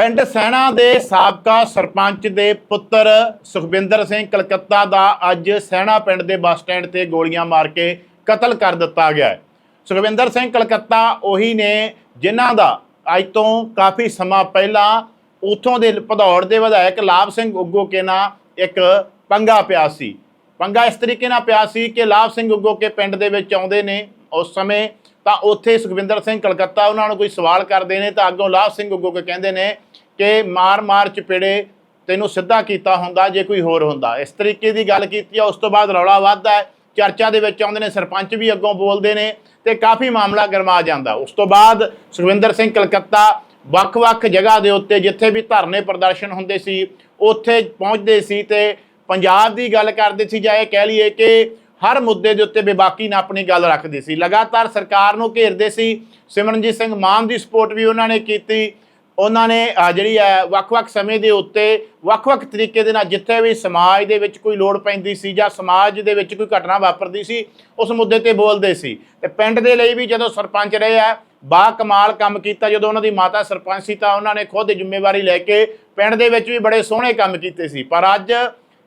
ਪਿੰਡ ਸੈਣਾ ਦੇ ਸਾਬਕਾ ਸਰਪੰਚ ਦੇ ਪੁੱਤਰ ਸੁਖਵਿੰਦਰ ਸਿੰਘ ਕਲਕੱਤਾ ਦਾ ਅੱਜ ਸੈਣਾ ਪਿੰਡ ਦੇ ਬੱਸ ਸਟੈਂਡ ਤੇ ਗੋਲੀਆਂ ਮਾਰ ਕੇ ਕਤਲ ਕਰ ਦਿੱਤਾ ਗਿਆ ਹੈ। ਸੁਖਵਿੰਦਰ ਸਿੰਘ ਕਲਕੱਤਾ ਉਹੀ ਨੇ ਜਿਨ੍ਹਾਂ ਦਾ ਅੱਜ ਤੋਂ ਕਾਫੀ ਸਮਾਂ ਪਹਿਲਾਂ ਉਥੋਂ ਦੇ ਭਦੌੜ ਦੇ ਵਿਧਾਇਕ ਲਾਭ ਸਿੰਘ ਉੱਗੋ ਕੇ ਨਾਂ ਇੱਕ ਪੰਗਾ ਪਿਆ ਸੀ। ਪੰਗਾ ਇਸ ਤਰੀਕੇ ਨਾਲ ਪਿਆ ਸੀ ਕਿ ਲਾਭ ਸਿੰਘ ਉੱਗੋ ਕੇ ਪਿੰਡ ਦੇ ਵਿੱਚ ਆਉਂਦੇ ਨੇ ਉਸ ਸਮੇਂ ਤਾਂ ਉੱਥੇ ਸੁਖਵਿੰਦਰ ਸਿੰਘ ਕਲਕੱਤਾ ਉਹਨਾਂ ਨੂੰ ਕੋਈ ਸਵਾਲ ਕਰਦੇ ਨੇ ਤਾਂ ਅੱਗੋਂ ਲਾਭ ਸਿੰਘ ਉੱਗੋ ਕੇ ਕਹਿੰਦੇ ਨੇ ਕਿ ਮਾਰ-ਮਾਰ ਚਪੇੜੇ ਤੈਨੂੰ ਸਿੱਧਾ ਕੀਤਾ ਹੁੰਦਾ ਜੇ ਕੋਈ ਹੋਰ ਹੁੰਦਾ। ਇਸ ਤਰੀਕੇ ਦੀ ਗੱਲ ਕੀਤੀ ਆ, ਉਸ ਤੋਂ ਬਾਅਦ ਰੌਲਾ ਵੱਧਦਾ ਹੈ। ਚਰਚਾ ਦੇ ਵਿੱਚ ਆਉਂਦੇ ਨੇ, ਸਰਪੰਚ ਵੀ ਅੱਗੋਂ ਬੋਲਦੇ ਨੇ ਤੇ ਕਾਫੀ ਮਾਮਲਾ ਗਰਮਾ ਜਾਂਦਾ। ਉਸ ਤੋਂ ਬਾਅਦ ਸੁਖਵਿੰਦਰ ਸਿੰਘ ਕਲਕੱਤਾ ਵੱਖ-ਵੱਖ ਜਗ੍ਹਾ ਦੇ ਉੱਤੇ ਜਿੱਥੇ ਵੀ ਧਰਨੇ ਪ੍ਰਦਰਸ਼ਨ ਹੁੰਦੇ ਸੀ, ਉੱਥੇ ਪਹੁੰਚਦੇ ਸੀ ਤੇ ਪੰਜਾਬ ਦੀ ਗੱਲ ਕਰਦੇ ਸੀ ਜਾਂ ਇਹ ਕਹਿ ਲਈਏ ਕਿ ਹਰ ਮੁੱਦੇ ਦੇ ਉੱਤੇ ਬੇਬਾਕੀ ਨਾਲ ਆਪਣੀ ਗੱਲ ਰੱਖਦੇ ਸੀ। ਲਗਾਤਾਰ ਸਰਕਾਰ ਨੂੰ ਘੇਰਦੇ ਸੀ। ਸਿਮਰਨਜੀਤ ਸਿੰਘ ਮਾਨ ਦੀ ਸਪੋਰਟ ਵੀ ਉਹਨਾਂ ਨੇ ਕੀਤੀ। ਉਹਨਾਂ ਨੇ ਜਿਹੜੀ ਹੈ, ਵੱਖ-ਵੱਖ ਸਮੇਂ ਦੇ ਉੱਤੇ ਵੱਖ-ਵੱਖ ਤਰੀਕੇ ਦੇ ਨਾਲ ਜਿੱਥੇ ਵੀ ਸਮਾਜ ਦੇ ਵਿੱਚ ਕੋਈ ਲੋੜ ਪੈਂਦੀ ਸੀ ਜਾਂ ਸਮਾਜ ਦੇ ਵਿੱਚ ਕੋਈ ਘਟਨਾ ਵਾਪਰਦੀ ਸੀ, ਉਸ ਮੁੱਦੇ ਤੇ ਬੋਲਦੇ ਸੀ। ਤੇ ਪਿੰਡ ਦੇ ਲਈ ਵੀ ਜਦੋਂ ਸਰਪੰਚ ਰਹੇ ਆ, ਬਾ ਕਮਾਲ ਕੰਮ ਕੀਤਾ, ਜਦੋਂ ਉਹਨਾਂ ਦੀ ਮਾਤਾ ਸਰਪੰਚ ਸੀ ਤਾਂ ਉਹਨਾਂ ਨੇ ਖੁਦ ਜ਼ਿੰਮੇਵਾਰੀ ਲੈ ਕੇ ਪਿੰਡ ਦੇ ਵਿੱਚ ਵੀ ਬੜੇ ਸੋਹਣੇ ਕੰਮ ਕੀਤੇ ਸੀ। ਪਰ ਅੱਜ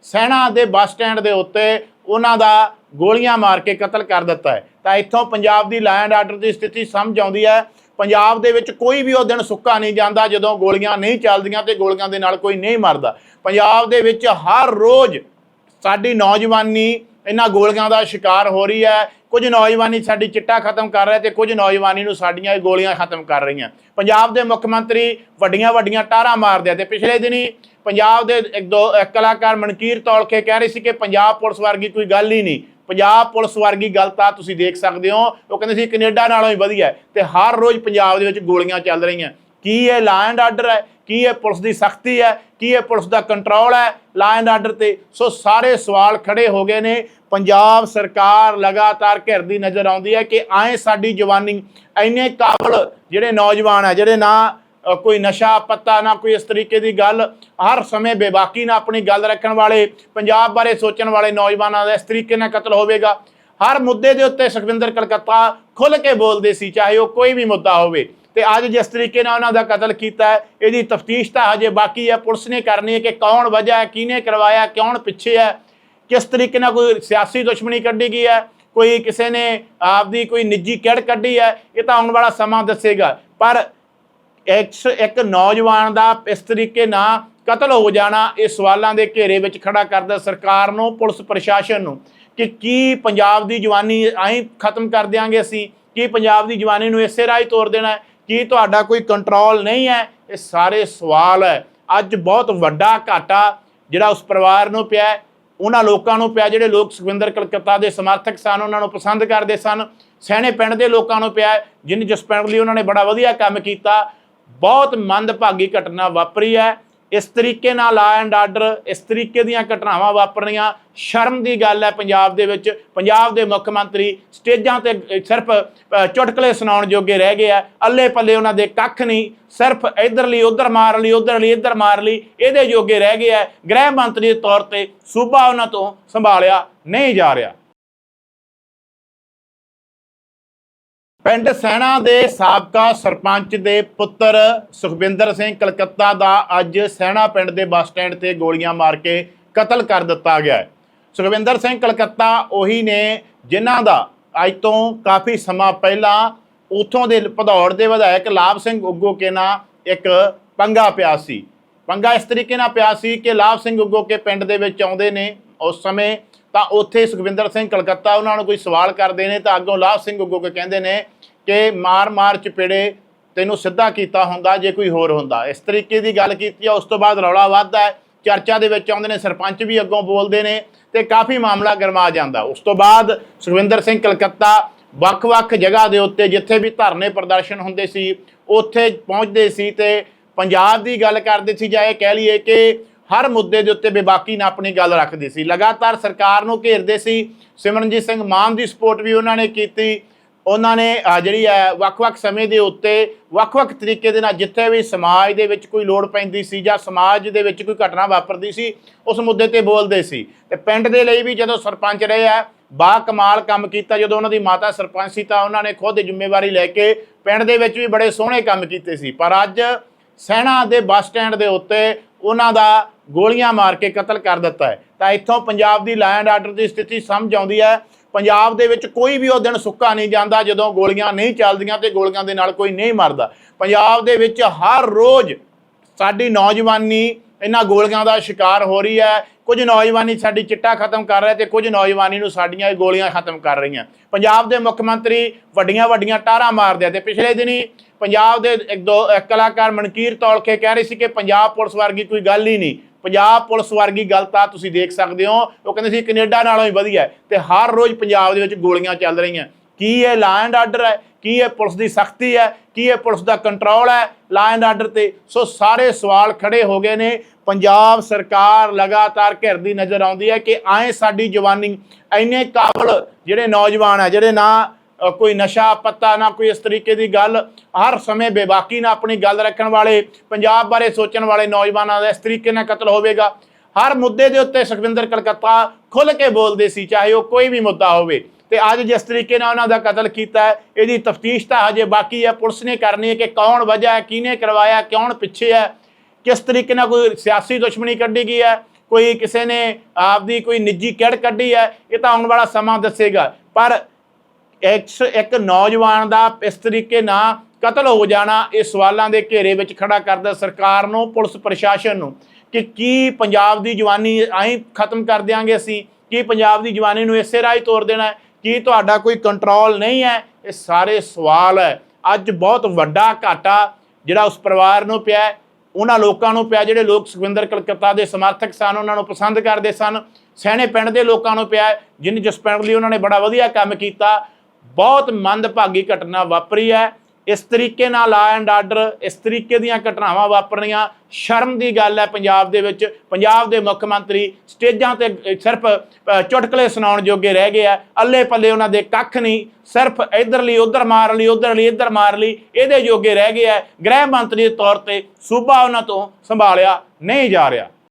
ਸੈਣਾ ਦੇ ਬੱਸ ਸਟੈਂਡ ਦੇ ਉੱਤੇ ਉਹਨਾਂ ਦਾ ਗੋਲੀਆਂ ਮਾਰ ਕੇ ਕਤਲ ਕਰ ਦਿੱਤਾ ਹੈ। ਤਾਂ ਇੱਥੋਂ ਪੰਜਾਬ ਦੀ ਲਾਅ ਆਰਡਰ ਦੀ ਸਥਿਤੀ ਸਮਝ ਆਉਂਦੀ ਹੈ ਪੰਜਾਬ ਦੇ ਵਿੱਚ ਕੋਈ ਵੀ ਉਹ ਦਿਨ ਸੁੱਕਾ ਨਹੀਂ ਜਾਂਦਾ, ਜਦੋਂ ਗੋਲੀਆਂ ਨਹੀਂ ਚੱਲਦੀਆਂ ਤੇ ਗੋਲੀਆਂ ਦੇ ਨਾਲ ਕੋਈ ਨਹੀਂ ਮਰਦਾ। ਪੰਜਾਬ ਦੇ ਵਿੱਚ ਹਰ ਰੋਜ਼ ਸਾਡੀ ਨੌਜਵਾਨੀ ਇਹਨਾਂ ਗੋਲੀਆਂ ਦਾ ਸ਼ਿਕਾਰ ਹੋ ਰਹੀ ਹੈ। ਕੁਝ ਨੌਜਵਾਨੀ ਸਾਡੀ ਚਿੱਟਾ ਖਤਮ ਕਰ ਰਿਹਾ ਤੇ ਕੁਝ ਨੌਜਵਾਨੀ ਨੂੰ ਸਾਡੀਆਂ ਇਹ ਗੋਲੀਆਂ ਖਤਮ ਕਰ ਰਹੀਆਂ। ਪੰਜਾਬ ਦੇ ਮੁੱਖ ਮੰਤਰੀ ਵੱਡੀਆਂ ਵੱਡੀਆਂ ਟਾਰਾਂ ਮਾਰਦੇ ਆ ਤੇ ਪਿਛਲੇ ਦਿਨੀ ਪੰਜਾਬ ਦੇ ਇੱਕ ਦੋ ਕਲਾਕਾਰ ਮਨਕੀਰ ਤੌਲਖੇ ਕਹਿ ਰਹੇ ਸੀ ਕਿ ਪੰਜਾਬ ਪੁਲਿਸ ਵਰਗੀ ਕੋਈ ਗੱਲ ਹੀ ਨਹੀਂ। ਪੰਜਾਬ ਪੁਲਿਸ ਵਰਗੀ ਗੱਲ ਤਾਂ ਤੁਸੀਂ ਦੇਖ ਸਕਦੇ ਹੋ। ਉਹ ਕਹਿੰਦੇ ਸੀ ਕੈਨੇਡਾ ਨਾਲੋਂ ਹੀ ਵਧੀਆ ਹੈ ਤੇ ਹਰ ਰੋਜ਼ ਪੰਜਾਬ ਦੇ ਵਿੱਚ ਗੋਲੀਆਂ ਚੱਲ ਰਹੀਆਂ। ਕੀ ਇਹ ਲਾ ਐਂਡ ਆਰਡਰ ਹੈ? ਕੀ ਇਹ ਪੁਲਿਸ ਦੀ ਸਖਤੀ ਹੈ? ਕੀ ਇਹ ਪੁਲਿਸ ਦਾ ਕੰਟਰੋਲ ਹੈ ਲਾ ਐਂਡ ਆਰਡਰ ਤੇ? ਸੋ ਸਾਰੇ ਸਵਾਲ ਖੜੇ ਹੋ ਗਏ ਨੇ। ਪੰਜਾਬ ਸਰਕਾਰ ਲਗਾਤਾਰ ਘਿਰਦੀ ਨਜ਼ਰ ਆਉਂਦੀ ਹੈ ਕਿ ਆਏ ਸਾਡੀ ਜਵਾਨੀ ਇੰਨੇ ਕਾਬਲ ਜਿਹੜੇ ਨੌਜਵਾਨ ਹੈ, ਜਿਹੜੇ ਨਾ ਕੋਈ ਨਸ਼ਾ ਪੱਤਾ ਨਾ ਕੋਈ ਇਸ ਤਰੀਕੇ ਦੀ ਗੱਲ। ਹਰ ਸਮੇਂ ਬੇਬਾਕੀ ਨਾਲ ਆਪਣੀ ਗੱਲ ਰੱਖਣ ਵਾਲੇ, ਪੰਜਾਬ ਬਾਰੇ ਸੋਚਣ ਵਾਲੇ ਨੌਜਵਾਨਾਂ ਦਾ ਇਸ ਤਰੀਕੇ ਨਾਲ ਕਤਲ ਹੋਵੇਗਾ। ਹਰ ਮੁੱਦੇ ਦੇ ਉੱਤੇ ਸੁਖਵਿੰਦਰ ਕਲਕੱਤਾ ਖੁੱਲ ਕੇ ਬੋਲਦੇ ਸੀ, ਚਾਹੇ ਉਹ ਕੋਈ ਵੀ ਮੁੱਦਾ ਹੋਵੇ। ਤੇ ਅੱਜ ਜਿਸ ਤਰੀਕੇ ਨਾਲ ਉਹਨਾਂ ਦਾ ਕਤਲ ਕੀਤਾ ਹੈ, ਇਹਦੀ ਤਫਤੀਸ਼ ਤਾਂ ਹਜੇ ਬਾਕੀ ਹੈ। ਪੁਲਿਸ ਨੇ ਕਰਨੀ ਹੈ ਕਿ ਕੌਣ ਵਜ੍ਹਾ ਹੈ, ਕਿਹਨੇ ਕਰਵਾਇਆ, ਕੌਣ ਪਿੱਛੇ ਹੈ, ਕਿਸ ਤਰੀਕੇ ਨਾਲ ਕੋਈ ਸਿਆਸੀ ਦੁਸ਼ਮਣੀ ਕੱਢੀ ਗਈ ਹੈ, ਕੋਈ ਕਿਸੇ ਨੇ ਆਪਦੀ ਕੋਈ ਨਿੱਜੀ ਕਿਹੜ ਕੱਢੀ ਹੈ, ਇਹ ਤਾਂ ਆਉਣ ਵਾਲਾ ਸਮਾਂ ਦੱਸੇਗਾ। ਪਰ ਇੱਕ ਇੱਕ ਨੌਜਵਾਨ ਦਾ ਇਸ ਤਰੀਕੇ ਨਾਲ ਕਤਲ ਹੋ ਜਾਣਾ ਇਹ ਸਵਾਲਾਂ ਦੇ ਘੇਰੇ ਵਿੱਚ ਖੜਾ ਕਰਦਾ ਸਰਕਾਰ ਨੂੰ ਪੁਲਿਸ ਪ੍ਰਸ਼ਾਸਨ ਨੂੰ ਕਿ ਕੀ ਪੰਜਾਬ ਦੀ ਜਵਾਨੀ ਐਂ ਖਤਮ ਕਰ ਦਿਆਂਗੇ ਅਸੀਂ? ਕੀ ਪੰਜਾਬ ਦੀ ਜਵਾਨੀ ਨੂੰ ਇਸੇ ਰਾਹ ਹੀ ਤੋੜ ਦੇਣਾ ਕੀ ਤੁਹਾਡਾ ਕੋਈ ਕੰਟਰੋਲ ਨਹੀਂ ਹੈ? ਇਹ ਸਾਰੇ ਸਵਾਲ ਹੈ। ਅੱਜ ਬਹੁਤ ਵੱਡਾ ਘਾਟਾ ਜਿਹੜਾ ਉਸ ਪਰਿਵਾਰ ਨੂੰ ਪਿਆ ਉਹਨਾਂ ਲੋਕਾਂ ਨੂੰ ਪਿਆ ਜਿਹੜੇ ਲੋਕ ਸੁਖਵਿੰਦਰ ਕਲਕੱਤਾ ਦੇ ਸਮਰਥਕ ਸਨ ਉਹਨਾਂ ਨੂੰ ਪਸੰਦ ਕਰਦੇ ਸਨ। ਸਹਿਣੇ ਪਿੰਡ ਦੇ ਲੋਕਾਂ ਨੂੰ ਪਿਆ ਹੈ, ਜਿਨ ਜਿਸ ਪਿੰਡ ਲਈ ਉਹਨਾਂ ਨੇ ਬੜਾ ਵਧੀਆ ਕੰਮ ਕੀਤਾ। ਬਹੁਤ ਮੰਦਭਾਗੀ ਘਟਨਾ ਵਾਪਰੀ ਹੈ। ਇਸ ਤਰੀਕੇ ਨਾਲ ਲਾ ਐਂਡ ਆਰਡਰ ਇਸ ਤਰੀਕੇ ਦੀਆਂ ਘਟਨਾਵਾਂ ਵਾਪਰਨੀਆਂ, ਸ਼ਰਮ ਦੀ ਗੱਲ ਹੈ ਪੰਜਾਬ ਦੇ ਵਿੱਚ। ਪੰਜਾਬ ਦੇ ਮੁੱਖ ਮੰਤਰੀ ਸਟੇਜਾਂ ਤੇ ਸਿਰਫ ਚੁਟਕਲੇ ਸੁਣਾਉਣ ਜੋਗੇ ਰਹਿ ਗਏ ਆ। ਅੱਲੇ ਪੱਲੇ ਉਹਨਾਂ ਦੇ ਕੱਖ ਨਹੀਂ, ਸਿਰਫ ਇਧਰ ਲਈ, ਉਧਰ ਮਾਰ ਲਈ, ਉਧਰ ਲਈ, ਇੱਧਰ ਮਾਰ ਲਈ, ਇਹਦੇ ਜੋਗੇ ਰਹਿ ਗਏ ਆ। ਗ੍ਰਹਿ ਮੰਤਰੀ ਦੇ ਤੌਰ ਤੇ ਸੂਬਾ ਉਹਨਾਂ ਤੋਂ ਸੰਭਾਲਿਆ ਨਹੀਂ ਜਾ ਰਿਹਾ। ਪਿੰਡ ਸੈਣਾ ਦੇ ਸਾਬਕਾ ਸਰਪੰਚ ਦੇ ਪੁੱਤਰ ਸੁਖਵਿੰਦਰ ਸਿੰਘ ਕਲਕੱਤਾ ਦਾ ਅੱਜ ਸੈਣਾ ਪਿੰਡ ਦੇ ਬੱਸ ਸਟੈਂਡ ਤੇ ਗੋਲੀਆਂ ਮਾਰ ਕੇ ਕਤਲ ਕਰ ਦਿੱਤਾ ਗਿਆ ਹੈ। ਸੁਖਵਿੰਦਰ ਸਿੰਘ ਕਲਕੱਤਾ ਉਹੀ ਨੇ ਜਿਨ੍ਹਾਂ ਦਾ ਅੱਜ ਤੋਂ ਕਾਫੀ ਸਮਾਂ ਪਹਿਲਾਂ ਉਥੋਂ ਦੇ ਭਦੌੜ ਦੇ ਵਿਧਾਇਕ ਲਾਭ ਸਿੰਘ ਉੱਗੋ ਕੇ ਨਾਂ ਇੱਕ ਪੰਗਾ ਪਿਆ ਸੀ। ਪੰਗਾ ਇਸ ਤਰੀਕੇ ਨਾਲ ਪਿਆ ਸੀ ਕਿ ਲਾਭ ਸਿੰਘ ਉੱਗੋ ਕੇ ਪਿੰਡ ਦੇ ਵਿੱਚ ਆਉਂਦੇ ਨੇ। ਉਸ ਸਮੇਂ ਤਾਂ ਉੱਥੇ ਸੁਖਵਿੰਦਰ ਸਿੰਘ ਕਲਕੱਤਾ ਉਹਨਾਂ ਨੂੰ ਕੋਈ ਸਵਾਲ ਕਰਦੇ ਨੇ ਤਾਂ ਅੱਗੋਂ ਲਾਭ ਸਿੰਘ ਉੱਗੋ ਕੇ ਕਹਿੰਦੇ ਨੇ ਕਿ ਮਾਰ-ਮਾਰ ਚਪੇੜੇ ਤੈਨੂੰ ਸਿੱਧਾ ਕੀਤਾ ਹੁੰਦਾ ਜੇ ਕੋਈ ਹੋਰ ਹੁੰਦਾ। ਇਸ ਤਰੀਕੇ ਦੀ ਗੱਲ ਕੀਤੀ ਆ, ਉਸ ਤੋਂ ਬਾਅਦ ਰੌਲਾ ਵੱਧਦਾ ਚਰਚਾ ਦੇ ਵਿੱਚ ਆਉਂਦੇ ਨੇ, ਸਰਪੰਚ ਵੀ ਅੱਗੋਂ ਬੋਲਦੇ ਨੇ ਤੇ ਕਾਫੀ ਮਾਮਲਾ ਗਰਮਾ ਜਾਂਦਾ। ਉਸ ਤੋਂ ਬਾਅਦ ਸੁਖਵਿੰਦਰ ਸਿੰਘ ਕਲਕੱਤਾ ਵੱਖ-ਵੱਖ ਜਗ੍ਹਾ ਦੇ ਉੱਤੇ ਜਿੱਥੇ ਵੀ ਧਰਨੇ ਪ੍ਰਦਰਸ਼ਨ ਹੁੰਦੇ ਸੀ, ਉੱਥੇ ਪਹੁੰਚਦੇ ਸੀ ਤੇ ਪੰਜਾਬ ਦੀ ਗੱਲ ਕਰਦੇ ਸੀ ਜਾਂ ਇਹ ਕਹਿ ਲਈਏ ਕਿ ਹਰ ਮੁੱਦੇ ਦੇ ਉੱਤੇ ਬੇਬਾਕੀ ਨਾਲ ਆਪਣੀ ਗੱਲ ਰੱਖਦੇ ਸੀ। ਲਗਾਤਾਰ ਸਰਕਾਰ ਨੂੰ ਘੇਰਦੇ ਸੀ। ਸਿਮਰਨਜੀਤ ਸਿੰਘ ਮਾਨ ਦੀ ਸਪੋਰਟ ਵੀ ਉਹਨਾਂ ਨੇ ਕੀਤੀ। ਉਹਨਾਂ ਨੇ ਜਿਹੜੀ ਹੈ, ਵੱਖ-ਵੱਖ ਸਮੇਂ ਦੇ ਉੱਤੇ ਵੱਖ-ਵੱਖ ਤਰੀਕੇ ਦੇ ਨਾਲ ਜਿੱਥੇ ਵੀ ਸਮਾਜ ਦੇ ਵਿੱਚ ਕੋਈ ਲੋੜ ਪੈਂਦੀ ਸੀ ਜਾਂ ਸਮਾਜ ਦੇ ਵਿੱਚ ਕੋਈ ਘਟਨਾ ਵਾਪਰਦੀ ਸੀ, ਉਸ ਮੁੱਦੇ ਤੇ ਬੋਲਦੇ ਸੀ। ਤੇ ਪਿੰਡ ਦੇ ਲਈ ਵੀ ਜਦੋਂ ਸਰਪੰਚ ਰਹੇ ਆ, ਬਾ ਕਮਾਲ ਕੰਮ ਕੀਤਾ। ਜਦੋਂ ਉਹਨਾਂ ਦੀ ਮਾਤਾ ਸਰਪੰਚ ਸੀ ਤਾਂ ਉਹਨਾਂ ਨੇ ਖੁਦ ਜ਼ਿੰਮੇਵਾਰੀ ਲੈ ਕੇ ਪਿੰਡ ਦੇ ਵਿੱਚ ਵੀ ਬੜੇ ਸੋਹਣੇ ਕੰਮ ਕੀਤੇ ਸੀ। ਪਰ ਅੱਜ ਸੈਣਾ ਦੇ ਬੱਸ ਸਟੈਂਡ ਦੇ ਉੱਤੇ ਉਹਨਾਂ ਦਾ ਗੋਲੀਆਂ ਮਾਰ ਕੇ ਕਤਲ ਕਰ ਦਿੱਤਾ ਹੈ। ਤਾਂ ਇੱਥੋਂ ਪੰਜਾਬ ਦੀ ਲੈਂਡ ਆਰਡਰ ਦੀ ਸਥਿਤੀ ਸਮਝ ਆਉਂਦੀ ਹੈ। ਪੰਜਾਬ ਦੇ ਵਿੱਚ ਕੋਈ ਵੀ ਉਹ ਦਿਨ ਸੁੱਕਾ ਨਹੀਂ ਜਾਂਦਾ ਜਦੋਂ ਗੋਲੀਆਂ ਨਹੀਂ ਚੱਲਦੀਆਂ ਤੇ ਗੋਲੀਆਂ ਦੇ ਨਾਲ ਕੋਈ ਨਹੀਂ ਮਰਦਾ। ਪੰਜਾਬ ਦੇ ਵਿੱਚ ਹਰ ਰੋਜ਼ ਸਾਡੀ ਨੌਜਵਾਨੀ, ਇਹਨਾਂ ਗੋਲੀਆਂ ਦਾ ਸ਼ਿਕਾਰ ਹੋ ਰਹੀ ਹੈ। ਕੁਝ ਨੌਜਵਾਨੀ ਸਾਡੀ ਚਿੱਟਾ ਖਤਮ ਕਰ ਰਿਹਾ ਤੇ ਕੁਝ ਨੌਜਵਾਨੀ ਨੂੰ ਸਾਡੀਆਂ ਇਹ ਗੋਲੀਆਂ ਖਤਮ ਕਰ ਰਹੀਆਂ। ਪੰਜਾਬ ਦੇ ਮੁੱਖ ਮੰਤਰੀ ਵੱਡੀਆਂ ਵੱਡੀਆਂ ਟਾਰਾਂ ਮਾਰਦੇ ਆ ਤੇ ਪਿਛਲੇ ਦਿਨੀ ਪੰਜਾਬ ਦੇ ਇੱਕ ਦੋ ਕਲਾਕਾਰ ਮਨਕੀਰ ਤੌਲਖੇ ਕਹਿ ਰਹੇ ਸੀ ਕਿ ਪੰਜਾਬ ਪੁਲਿਸ ਵਰਗੀ ਕੋਈ ਗੱਲ ਹੀ ਨਹੀਂ। ਪੰਜਾਬ ਪੁਲਿਸ ਵਰਗੀ ਗੱਲ ਤਾਂ ਤੁਸੀਂ ਦੇਖ ਸਕਦੇ ਹੋ। ਉਹ ਕਹਿੰਦੇ ਸੀ ਕੈਨੇਡਾ ਨਾਲੋਂ ਹੀ ਵਧੀਆ ਹੈ ਤੇ ਹਰ ਰੋਜ਼ ਪੰਜਾਬ ਦੇ ਵਿੱਚ ਗੋਲੀਆਂ ਚੱਲ ਰਹੀਆਂ। ਕੀ ਇਹ ਲਾਅ ਐਂਡ ਆਰਡਰ ਹੈ? ਕੀ ਇਹ ਪੁਲਿਸ ਦੀ ਸਖਤੀ ਹੈ? ਕੀ ਇਹ ਪੁਲਿਸ ਦਾ ਕੰਟਰੋਲ ਹੈ ਲਾ ਐਂਡ ਆਰਡਰ ਤੇ? ਸੋ ਸਾਰੇ ਸਵਾਲ ਖੜੇ ਹੋ ਗਏ ਨੇ। ਪੰਜਾਬ ਸਰਕਾਰ ਲਗਾਤਾਰ ਘਿਰਦੀ ਨਜ਼ਰ ਆਉਂਦੀ ਹੈ ਕਿ ਆਏ ਸਾਡੀ ਜਵਾਨੀ ਇੰਨੇ ਕਾਬਲ ਜਿਹੜੇ ਨੌਜਵਾਨ ਹੈ, ਜਿਹੜੇ ਨਾ ਕੋਈ ਨਸ਼ਾ ਪੱਤਾ ਨਾ ਕੋਈ ਇਸ ਤਰੀਕੇ ਦੀ ਗੱਲ। ਹਰ ਸਮੇਂ ਬੇਬਾਕੀ ਨਾਲ ਆਪਣੀ ਗੱਲ ਰੱਖਣ ਵਾਲੇ, ਪੰਜਾਬ ਬਾਰੇ ਸੋਚਣ ਵਾਲੇ ਨੌਜਵਾਨਾਂ ਦਾ ਇਸ ਤਰੀਕੇ ਨਾਲ ਕਤਲ ਹੋਵੇਗਾ। ਹਰ ਮੁੱਦੇ ਦੇ ਉੱਤੇ ਸੁਖਵਿੰਦਰ ਕਲਕੱਤਾ ਖੁੱਲ ਕੇ ਬੋਲਦੇ ਸੀ, ਚਾਹੇ ਉਹ ਕੋਈ ਵੀ ਮੁੱਦਾ ਹੋਵੇ। ਤੇ ਅੱਜ ਜਿਸ ਤਰੀਕੇ ਨਾਲ ਉਹਨਾਂ ਦਾ ਕਤਲ ਕੀਤਾ ਇਹਦੀ ਤਫਤੀਸ਼ ਤਾਂ ਹਜੇ ਬਾਕੀ ਹੈ। ਪੁਲਿਸ ਨੇ ਕਰਨੀ ਹੈ ਕਿ ਕੌਣ ਵਜ੍ਹਾ ਹੈ, ਕਿਹਨੇ ਕਰਵਾਇਆ, ਕੌਣ ਪਿੱਛੇ ਹੈ, ਕਿਸ ਤਰੀਕੇ ਨਾਲ ਕੋਈ ਸਿਆਸੀ ਦੁਸ਼ਮਣੀ ਕੱਢੀ ਗਈ ਹੈ, ਕੋਈ ਕਿਸੇ ਨੇ ਆਪਦੀ ਕੋਈ ਨਿੱਜੀ ਕਿਹੜ ਕੱਢੀ ਹੈ, ਇਹ ਤਾਂ ਆਉਣ ਵਾਲਾ ਸਮਾਂ ਦੱਸੇਗਾ। ਪਰ ਇੱਕ ਇੱਕ ਨੌਜਵਾਨ ਦਾ ਇਸ ਤਰੀਕੇ ਨਾਲ ਕਤਲ ਹੋ ਜਾਣਾ ਇਹ ਸਵਾਲਾਂ ਦੇ ਘੇਰੇ ਵਿੱਚ ਖੜਾ ਕਰਦਾ ਸਰਕਾਰ ਨੂੰ ਪੁਲਿਸ ਪ੍ਰਸ਼ਾਸਨ ਨੂੰ ਕਿ ਕੀ ਪੰਜਾਬ ਦੀ ਜਵਾਨੀ ਐਂ ਖਤਮ ਕਰ ਦਿਆਂਗੇ ਅਸੀਂ? ਕੀ ਪੰਜਾਬ ਦੀ ਜਵਾਨੀ ਨੂੰ ਇਸੇ ਰਾਹ ਹੀ ਤੋੜ ਦੇਣਾ ਹੈ? ਕੀ ਤੁਹਾਡਾ ਕੋਈ ਕੰਟਰੋਲ ਨਹੀਂ ਹੈ? ਇਹ ਸਾਰੇ ਸਵਾਲ ਹੈ। ਅੱਜ ਬਹੁਤ ਵੱਡਾ ਘਾਟਾ ਜਿਹੜਾ ਉਸ ਪਰਿਵਾਰ ਨੂੰ ਪਿਆ ਉਹਨਾਂ ਲੋਕਾਂ ਨੂੰ ਪਿਆ ਜਿਹੜੇ ਲੋਕ ਸੁਖਵਿੰਦਰ ਕਲਕੱਤਾ ਦੇ ਸਮਰਥਕ ਸਨ ਉਹਨਾਂ ਨੂੰ ਪਸੰਦ ਕਰਦੇ ਸਨ। ਸਹਿਣੇ ਪਿੰਡ ਦੇ ਲੋਕਾਂ ਨੂੰ ਪਿਆ ਹੈ, ਜਿਨ ਜਿਸ ਪਿੰਡ ਲਈ ਉਹਨਾਂ ਨੇ ਬੜਾ ਵਧੀਆ ਕੰਮ ਕੀਤਾ। ਬਹੁਤ ਮੰਦਭਾਗੀ ਘਟਨਾ ਵਾਪਰੀ ਹੈ। ਇਸ ਤਰੀਕੇ ਨਾਲ ਲਾ ਐਂਡ ਆਰਡਰ ਇਸ ਤਰੀਕੇ ਦੀਆਂ ਘਟਨਾਵਾਂ ਵਾਪਰਨੀਆਂ, ਸ਼ਰਮ ਦੀ ਗੱਲ ਹੈ ਪੰਜਾਬ ਦੇ ਵਿੱਚ। ਪੰਜਾਬ ਦੇ ਮੁੱਖ ਮੰਤਰੀ ਸਟੇਜਾਂ ਤੇ ਸਿਰਫ ਚੁਟਕਲੇ ਸੁਣਾਉਣ ਜੋਗੇ ਰਹਿ ਗਏ ਆ। ਅੱਲੇ ਪੱਲੇ ਉਹਨਾਂ ਦੇ ਕੱਖ ਨਹੀਂ। ਸਿਰਫ ਇਧਰ ਲਈ ਉਧਰ ਮਾਰ ਲਈ ਉਧਰ ਲਈ ਇੱਧਰ ਮਾਰ ਲਈ, ਇਹਦੇ ਜੋਗੇ ਰਹਿ ਗਏ ਆ। ਗ੍ਰਹਿ ਮੰਤਰੀ ਦੇ ਤੌਰ ਤੇ ਸੂਬਾ ਉਹਨਾਂ ਤੋਂ ਸੰਭਾਲਿਆ ਨਹੀਂ ਜਾ ਰਿਹਾ।